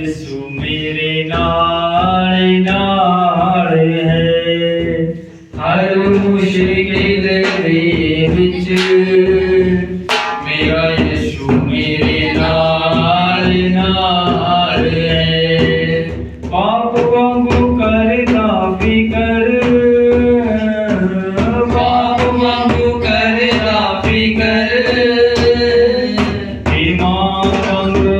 ਯਿਸੂ ਮੇਰੇ ਨਾਲ ਨਾਲ ਹੈ। ਹਰ ਮੁਸ਼ਕਿਲ ਦੇ ਵਿੱਚ ਮੇਰਾ ਯਿਸੂ ਮੇਰੇ ਨਾਲ ਨਾਲ ਹੈ। ਪਾਪ ਵਾਂਗੂ ਕਰਦਾ ਫਿਕਰ, ਪਾਪ ਵਾਂਗੂ ਕਰਦਾ ਫਿਕਰ। ਇਮਾਨ ਵਾਂਗੂ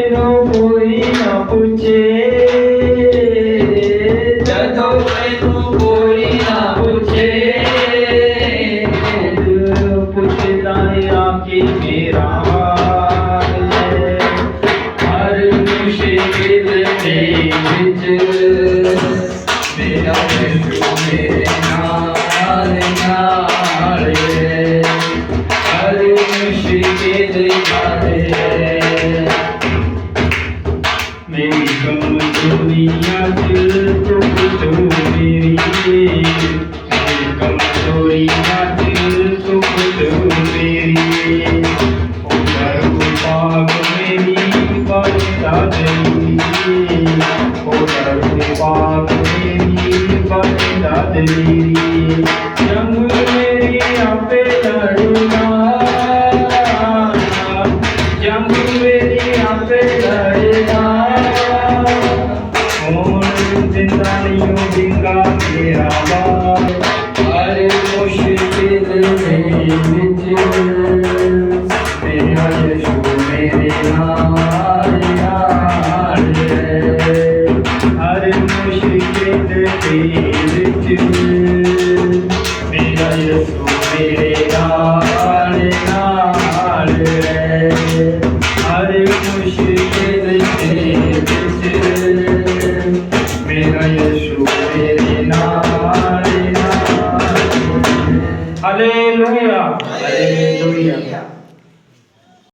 ਕਮਜ਼ੋਰੀਆਂ ਚ ਤੁਕ ਤੂੰ ਮੇਰੀ ਮੇਰੀ ਕਮਜ਼ੋਰੀਆਂ ਚ ਤੁਕ ਤੂੰ ਮੇਰੀ ਉਹ ਦਰੁ ਪਾਕ ਮੇਰੀ ਬਰਤਾ ਦੇਈ ਉਹ ਦਰੁ ਪਾਕ ਮੇਰੀ ਬਰਤਾ ਦੇਈ ਜੰਗ ਮੇਰੀ ਆਪੇ ਵਿੱਚ ਮੇਰਾ ਯਿਸੂ ਮੇਰੇ ਨਾਲ ਹਰ ਮੁਸ਼ਕਿਲ ਦੇ ਵਿੱਚ ਮੇਰਾ ਯਿਸੂ ਮੇਰੇ ਨਾਲ ਨਾਲ Aleluya. Aleluya.